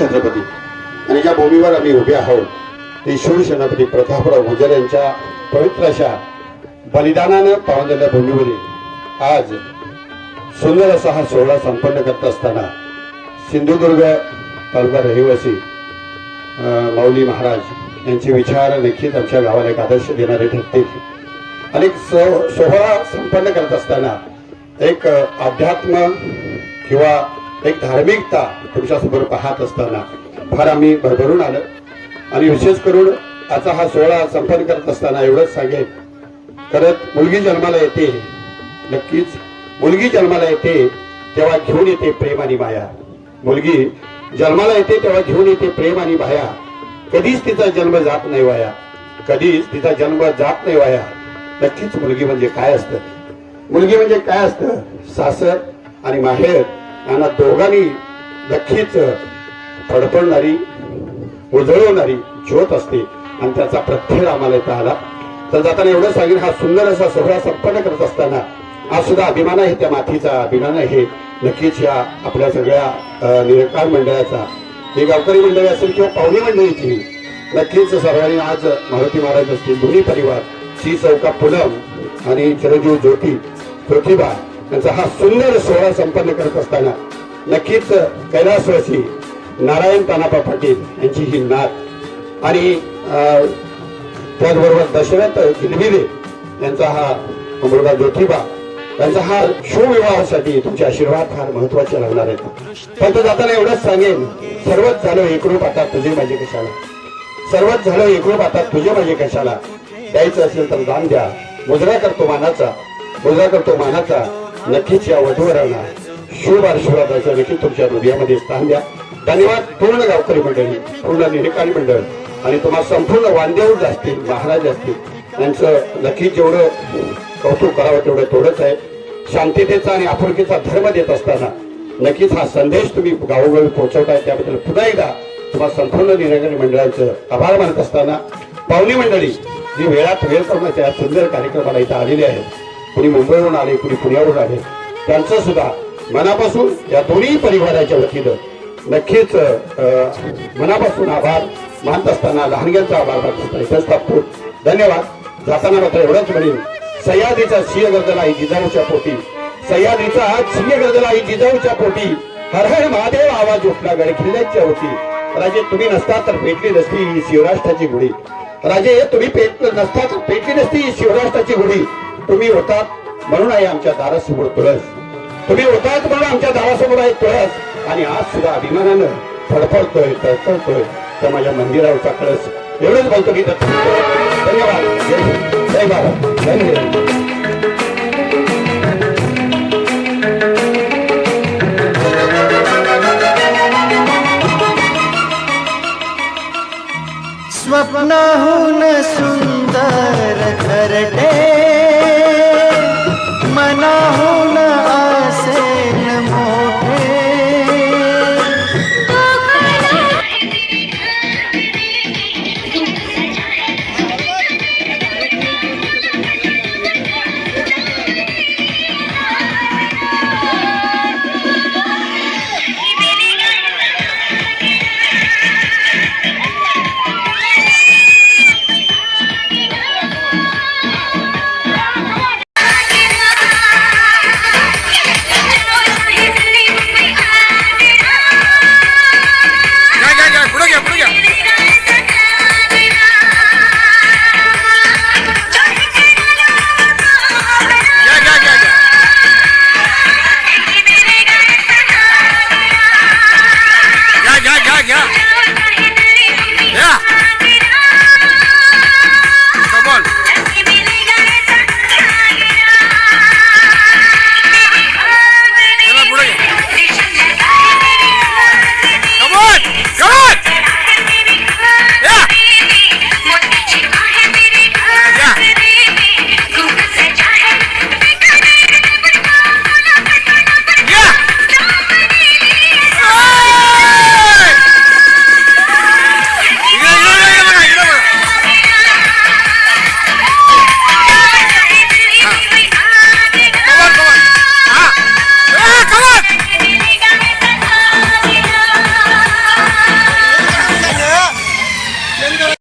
छत्रपती. आणि ज्या भूमीवर आम्ही उभे आहोत ते शूर सेनापती प्रतापराव गुजर यांच्या पवित्र अशा बलिदानानं पावलेल्या भूमीवरील आज सुंदर असा हा सोहळा संपन्न करत असताना सिंधुदुर्ग तालुका रहिवासी माऊली महाराज यांचे विचार नक्कीच आमच्या गावाला एक आदर्श देणारे ठरतील. आणि सो- सोहळा संपन्न करत असताना एक अध्यात्म किंवा एक धार्मिकता तुमच्यासमोर पाहत असताना फार आम्ही भरभरून आलं. आणि विशेष करून आता हा सोहळा संपन्न करत असताना एवढंच सांगेन. करत मुलगी जन्माला येते. नक्कीच मुलगी जन्माला येते तेव्हा घेऊन येते प्रेम आणि माया. मुलगी जन्माला येते तेव्हा घेऊन येते प्रेम आणि माया. कधीच तिचा जन्म जात नाही वाया. कधीच तिचा जन्म जात नाही वाया. नक्कीच मुलगी म्हणजे काय असतं? मुलगी म्हणजे काय असतं? सासर आणि माहेर यांना दोघांनी नक्कीच फडफडणारी उजळवणारी ज्योत असते आणि त्याचा प्रत्येक आम्हाला इथं आला. तर जाताना एवढं सांगेन हा सुंदर असा सोहळा संपन्न करत असताना आज सुद्धा अभिमान आहे त्या मातीचा अभिमान आहे. नक्कीच या आपल्या सगळ्या निरकार मंडळाचा हे गावकरी मंडळी असेल किंवा पाहुणी मंडळीची नक्कीच सर्वांनी आज मारुती महाराज असतील दोन्ही परिवार श्री चौका पुलम आणि चिरंजीव ज्योती ज्योतिबा त्यांचा हा सुंदर सोहळा संपन्न करत असताना नक्कीच कैलासवासी नारायण तानापा पाटील यांची ही नात आणि त्याचबरोबर दशरथ गिलबिले यांचा हा अमृता ज्योतिबा यांचा हा शुविवाहासाठी तुमचे आशीर्वाद फार महत्त्वाचे राहणार आहेत. तो जाताना एवढंच सांगेन सर्वच झालं एकरूप आता तुझे माझे कशाला? सर्वच झालं एकरूप आता तुझे माझे कशाला? द्यायचं असेल तर दान द्या मुजरा करतो मानाचा मुजरा करतो मानाचा नक्कीच या वधूवरांना शुभ आशीर्वादाचा नक्की तुमच्या हृदयामध्ये स्थान द्या. धन्यवाद पूर्ण गावकरी मंडळी पूर्ण निरेकारी मंडळ. आणि तुम्हाला संपूर्ण वांदेऊज असतील महाराज असतील. यांचं नक्कीच जेवढं कौतुक करावं तेवढं थोडंच आहे. शांततेचा आणि आपुलकीचा धर्म देत असताना नक्कीच हा संदेश तुम्ही गावोगावी पोहोचवताय. त्याबद्दल पुन्हा एकदा तुम्हाला संपूर्ण निराकरी मंडळाचं आभार मानत असताना पाहुणी मंडळी जी वेळात वेळ करण्याच्या सुंदर कार्यक्रमाला इथं आलेली आहे कुणी मुंबईवरून आले कुणी पुण्यावरून आले त्यांचं सुद्धा मनापासून या दोन्ही परिवाराच्या वतीनं नक्कीच अं, मनापासून आभार मानत असताना लहानग्यांचा आभार मानत असताना इथंच धन्यवाद. जाताना मात्र एवढंच म्हणेन सह्याद्रीचा सिंह गर्दला आई जिजाऊच्या पोटी. सह्याद्रीचा सिंह गर्दला आई जिजाऊच्या पोटी. हर हर महादेव आवाज उठला गडकिल्ल्याच्या होती राजे तुम्ही नसता तर पेटली नसती ही शिवराष्ट्राची गुढी. राजे तुम्ही पेट नसता तर पेटली नसती ही शिवराष्ट्राची गुढी. तुम्ही होतात म्हणून आहे आमच्या दारासमोर तुळस. तुम्ही होतात म्हणून आमच्या दारासमोर आहे तुळस. आणि आज सुद्धा अभिमानानं फडफडतोय तळतळतोय तर माझ्या मंदिरावरचा कळस. एवढंच बोलतो की धन्यवाद. जय जय